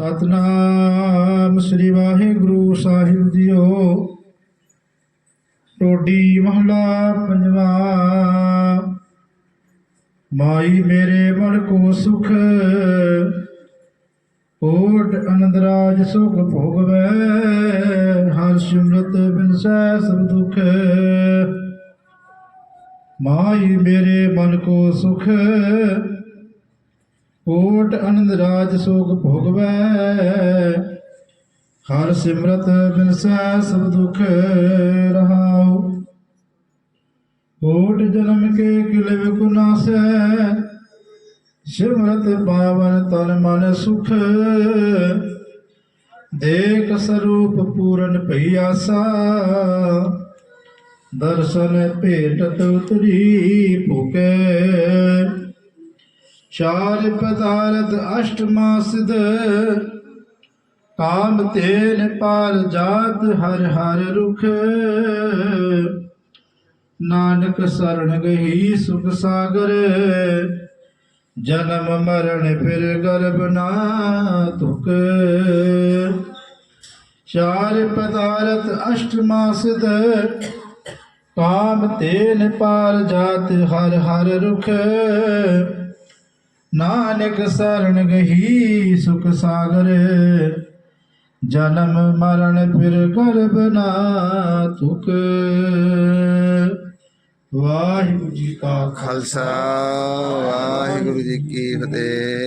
ਸਤਨਾਮ ਸ੍ਰੀ ਵਾਹਿਗੁਰੂ ਸਾਹਿਬ ਜੀਓ। ਟੋਡੀ ਮਹਲਾ ਪੰਜਵਾ। ਮਾਈ ਮੇਰੇ ਮਨ ਕੋ ਸੁਖ, ਓਟ ਅਨੰਦਰਾਜ ਸੁਖ ਭੋਗਵੈ, ਹਰ ਸਿਮਰਤ ਬਿਨਸੈ ਸਭ ਦੁਖ। ਮਾਈ ਮੇਰੇ ਮਨ ਕੋ ਸੁਖ ਓਟ ਅਨੰਦ ਰਾਜ ਸੋਗ ਭੋਗਵੈ। ਹਰ ਸਿਮਰਤ ਬਿਨਸੈ ਸਭ ਦੁਖ ਰਹਾਉ। ਓਟ ਜਨਮ ਕੇ ਕਿਲੇ ਵਿਕੁਨਾਸੈ ਸਿਮਰਤ ਪਾਵਨ ਤਨ ਮਨ ਸੁਖ। ਦੇਖ ਸਰੂਪ ਪੂਰਨ ਭਈ ਆਸਾ। ਦਰਸ਼ਨ ਭੇਟਤ ਉਤਰੀ ਭੁਕੇ। ਚਾਰ ਪਦਾਰਥ ਅਸ਼ਟ ਮਾਸਿਦ ਕਾਮ ਤੇਨ ਪਾਰ ਜਾਤ ਹਰ ਹਰ ਰੁਖ। ਨਾਨਕ ਸਰਣ ਗਈ ਸੁਖ ਸਾਗਰ, ਜਨਮ ਮਰਨ ਫਿਰ ਗਰਭ ਨਾ ਤੁਕ ਚਾਰ ਪਦਾਰਥ ਅਸ਼ਟ ਮਾਸਿਦ ਕਾਮ ਤੇਨ ਪਾਰ ਜਾਤ ਹਰ ਹਰ ਰੁਖ। ਨਾਨਕ ਸਰਣ ਗਹੀ ਸੁਖ ਸਾਗਰ, ਜਨਮ ਮਰਨ ਫਿਰ ਗਰਭ ਨਾ ਤੁਕ। ਵਾਹਿਗੁਰੂ ਜੀ ਕਾ ਖਾਲਸਾ, ਵਾਹਿਗੁਰੂ ਜੀ ਕੀ ਫਤਿਹ।